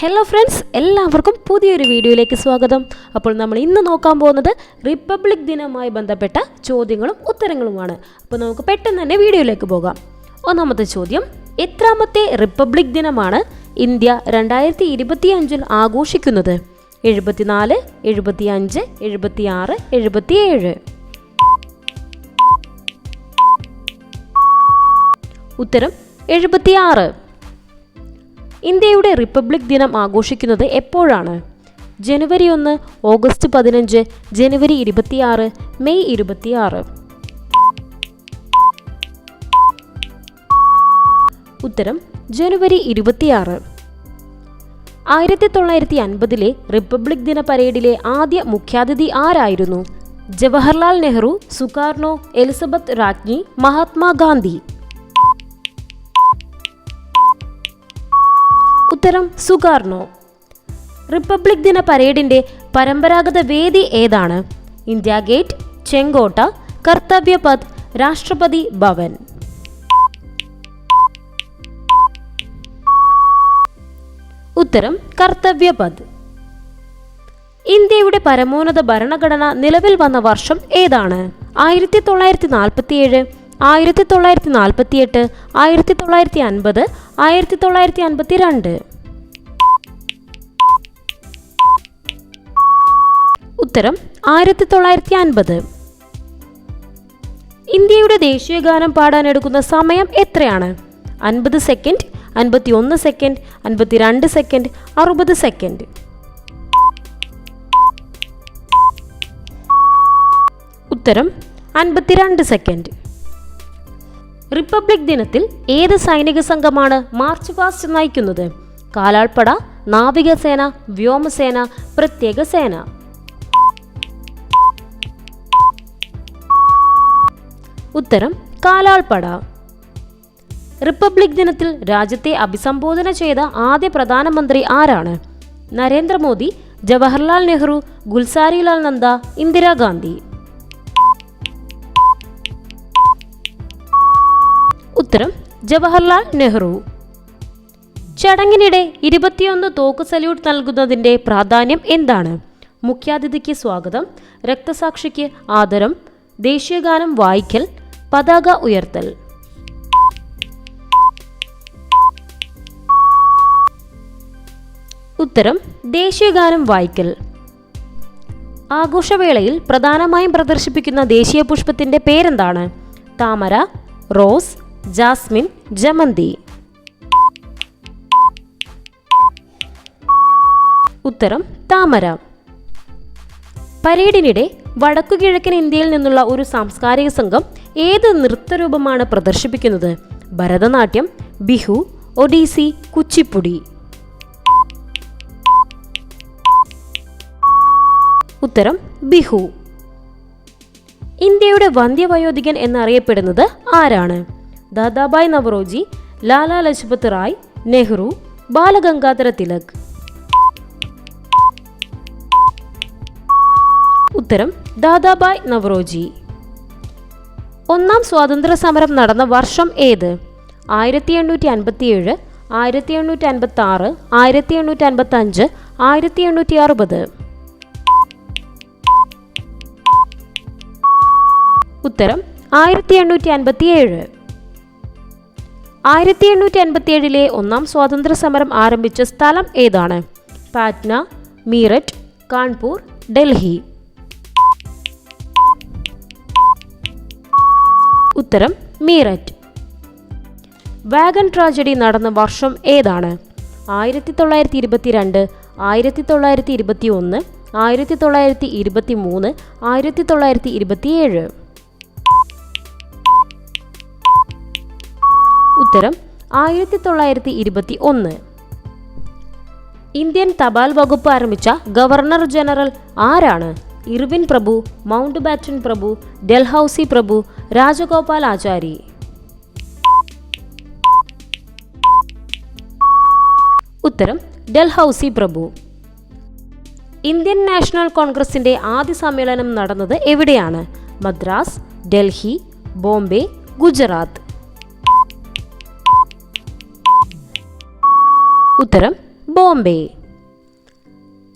Hello friends എല്ലാവർക്കും പുതിയൊരു വീഡിയോയിലേക്ക് സ്വാഗതം. അപ്പോൾ നമ്മൾ ഇന്ന് നോക്കാൻ പോകുന്നത് റിപ്പബ്ലിക് ദിനവുമായി ബന്ധപ്പെട്ട ചോദ്യങ്ങളും ഉത്തരങ്ങളുമാണ്. അപ്പോൾ നമുക്ക് പെട്ടെന്ന് തന്നെ വീഡിയോയിലേക്ക് പോകാം. ഒന്നാമത്തെ ചോദ്യം എത്രാമത്തെ റിപ്പബ്ലിക് ദിനമാണ് ഇന്ത്യ രണ്ടായിരത്തി ഇരുപത്തി അഞ്ചിൽ ആഘോഷിക്കുന്നത്? എഴുപത്തിനാല് എഴുപത്തിയഞ്ച് എഴുപത്തിയാറ് എഴുപത്തിയേഴ്. ഉത്തരം എഴുപത്തിയാറ്. ഇന്ത്യയുടെ റിപ്പബ്ലിക് ദിനം ആഘോഷിക്കുന്നത് എപ്പോഴാണ്? ജനുവരി ഒന്ന് ഓഗസ്റ്റ് പതിനഞ്ച് ജനുവരി ഇരുപത്തിയാറ് മെയ് ഇരുപത്തിയാറ്. ഉത്തരം ജനുവരി ഇരുപത്തിയാറ്. ആയിരത്തി തൊള്ളായിരത്തി അൻപതിലെ റിപ്പബ്ലിക് ദിന പരേഡിലെ ആദ്യ മുഖ്യാതിഥി ആരായിരുന്നു? ജവഹർലാൽ നെഹ്റു സുകാർണോ എലിസബത്ത് രാജ്ഞി മഹാത്മാഗാന്ധി. ഉത്തരം സുകാർണോ? റിപ്പബ്ലിക് ദിന പരേഡിന്റെ പരമ്പരാഗത വേദി ഏതാണ്? ഇന്ത്യ ഗേറ്റ് ചെങ്കോട്ട കർത്തവ്യപഥ് രാഷ്ട്രപതി ഭവൻ. ഉത്തരം കർത്തവ്യപഥ് ഇന്ത്യയുടെ പരമോന്നത ഭരണഘടന നിലവിൽ വന്ന വർഷം ഏതാണ്? ആയിരത്തി തൊള്ളായിരത്തി നാൽപ്പത്തിയേഴ് ആയിരത്തി തൊള്ളായിരത്തി നാൽപ്പത്തിയെട്ട് ആയിരത്തി തൊള്ളായിരത്തി അൻപത് ആയിരത്തി തൊള്ളായിരത്തി അൻപത്തി രണ്ട് ഉത്തരം ആയിരത്തി തൊള്ളായിരത്തി അൻപത് ഇന്ത്യയുടെ ദേശീയഗാനം പാടാൻ എടുക്കുന്ന സമയം എത്രയാണ്? അൻപത് സെക്കൻഡ് അൻപത്തി ഒന്ന് സെക്കൻഡ് അൻപത്തിരണ്ട് സെക്കൻഡ് അറുപത് സെക്കൻഡ്. ഉത്തരം അൻപത്തിരണ്ട് സെക്കൻഡ്. റിപ്പബ്ലിക് ദിനത്തിൽ ഏത് സൈനിക സംഘമാണ് മാർച്ച് പാസ്റ്റ് നയിക്കുന്നത്? കാലാൾപ്പട നാവികസേന വ്യോമസേന പ്രത്യേക സേന. ഉത്തരം കാലാൾപ്പട. റിപ്പബ്ലിക് ദിനത്തിൽ രാജ്യത്തെ അഭിസംബോധന ചെയ്ത ആദ്യ പ്രധാനമന്ത്രി ആരാണ്? നരേന്ദ്രമോദി ജവഹർലാൽ നെഹ്റു ഗുൽസാരിലാൽ നന്ദ ഇന്ദിരാഗാന്ധി. ഉത്തരം ജവഹർലാൽ നെഹ്റു. ചടങ്ങിനിടെ ഇരുപത്തിയൊന്ന് തോക്ക് സല്യൂട്ട് നൽകുന്നതിന്റെ പ്രാധാന്യം എന്താണ്? മുഖ്യാതിഥിക്ക് സ്വാഗതം. രക്തസാക്ഷിക്ക് ആദരം. ദേശീയഗാനം വായിക്കൽ. പതാക ഉയർത്തൽ. ഉത്തരം ദേശീയഗാനം വായിക്കൽ. ആഘോഷവേളയിൽ പ്രധാനമായും പ്രദർശിപ്പിക്കുന്ന ദേശീയ പുഷ്പത്തിന്റെ പേരെന്താണ്? താമര റോസ് ജാസ്മിൻ ജമന്തി. ഉത്തരം താമര. പരേഡിനിടെ വടക്കുകിഴക്കൻ ഇന്ത്യയിൽ നിന്നുള്ള ഒരു സാംസ്കാരിക സംഘം ഏത് നൃത്തരൂപമാണ് പ്രദർശിപ്പിക്കുന്നത്? ഭരതനാട്യം ബിഹു ഒഡീസി കുച്ചിപ്പുടി. ഉത്തരം ബിഹു. ഇന്ത്യയുടെ വന്ധ്യവയോധികൻ എന്നറിയപ്പെടുന്നത് ആരാണ്? ദാദാബായ് നവറോജി ലാലാ ലജ്പത് റായ് നെഹ്റു ബാലഗംഗാധര തിലക്. ഉത്തരം ദാദാബായ് നവറോജി. ഒന്നാം സ്വാതന്ത്ര്യ സമരം നടന്ന വർഷം ഏത്? ആയിരത്തി എണ്ണൂറ്റി അൻപത്തിയേഴ് ആയിരത്തി എണ്ണൂറ്റി അൻപത്തി ആറ് ആയിരത്തി എണ്ണൂറ്റി അൻപത്തി അഞ്ച് ആയിരത്തി എണ്ണൂറ്റി അറുപത് ഉത്തരം ആയിരത്തി എണ്ണൂറ്റി അൻപത്തിയേഴ് ആയിരത്തി എണ്ണൂറ്റി അൻപത്തിയേഴിലെ ഒന്നാം സ്വാതന്ത്ര്യ സമരം ആരംഭിച്ച സ്ഥലം ഏതാണ്? പാറ്റ്ന മീററ്റ് കാൺപൂർ ഡൽഹി. ഉത്തരം മീററ്റ്. വാഗൺ ട്രാജഡി നടന്ന വർഷം ഏതാണ്? ആയിരത്തി തൊള്ളായിരത്തി ഇരുപത്തിരണ്ട് ആയിരത്തി തൊള്ളായിരത്തി ഇരുപത്തി ഒന്ന് ആയിരത്തി തൊള്ളായിരത്തി ഇരുപത്തി മൂന്ന് ആയിരത്തി തൊള്ളായിരത്തി ഇരുപത്തിയേഴ് ഉത്തരം ആയിരത്തി തൊള്ളായിരത്തി ഇരുപത്തി ഒന്ന് ഇന്ത്യൻ തപാൽ വകുപ്പ് ആരംഭിച്ച ഗവർണർ ജനറൽ ആരാണ്? ഇർവിൻ പ്രഭു മൗണ്ട് ബാറ്റൻ പ്രഭു ഡൽഹൌസി പ്രഭു രാജഗോപാൽ ആചാരി. ഉത്തരം ഡൽഹൌസി പ്രഭു. ഇന്ത്യൻ നാഷണൽ കോൺഗ്രസിന്റെ ആദ്യ സമ്മേളനം നടന്നത് എവിടെയാണ്? മദ്രാസ് ഡൽഹി ബോംബെ ഗുജറാത്ത്. ഉത്തരം ബോംബെ.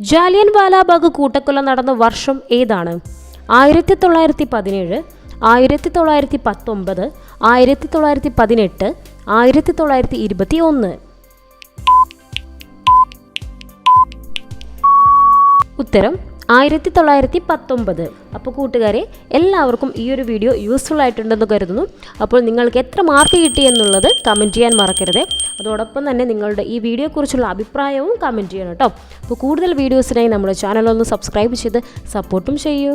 ജാലിയൻ വാലാബാഗ് കൂട്ടക്കൊല നടന്ന വർഷം ഏതാണ്? ആയിരത്തി തൊള്ളായിരത്തി പതിനേഴ് ആയിരത്തി തൊള്ളായിരത്തി പത്തൊമ്പത് ആയിരത്തി തൊള്ളായിരത്തി പതിനെട്ട് ആയിരത്തി തൊള്ളായിരത്തി ഇരുപത്തി ഒന്ന് ഉത്തരം ആയിരത്തി തൊള്ളായിരത്തി പത്തൊമ്പത് അപ്പോൾ കൂട്ടുകാരെ എല്ലാവർക്കും ഈ ഒരു വീഡിയോ യൂസ്ഫുൾ ആയിട്ടുണ്ടെന്ന് കരുതുന്നു. അപ്പോൾ നിങ്ങൾക്ക് എത്ര മാർക്ക് കിട്ടി എന്നുള്ളത് കമന്റ് ചെയ്യാൻ മറക്കരുത്. അതോടൊപ്പം തന്നെ നിങ്ങളുടെ ഈ വീഡിയോയെക്കുറിച്ചുള്ള അഭിപ്രായവും കമന്റ് ചെയ്യണം കേട്ടോ. അപ്പോൾ കൂടുതൽ വീഡിയോസിനായി നമ്മുടെ ചാനൽ ഒന്ന് സബ്സ്ക്രൈബ് ചെയ്ത് സപ്പോർട്ടും ചെയ്യൂ.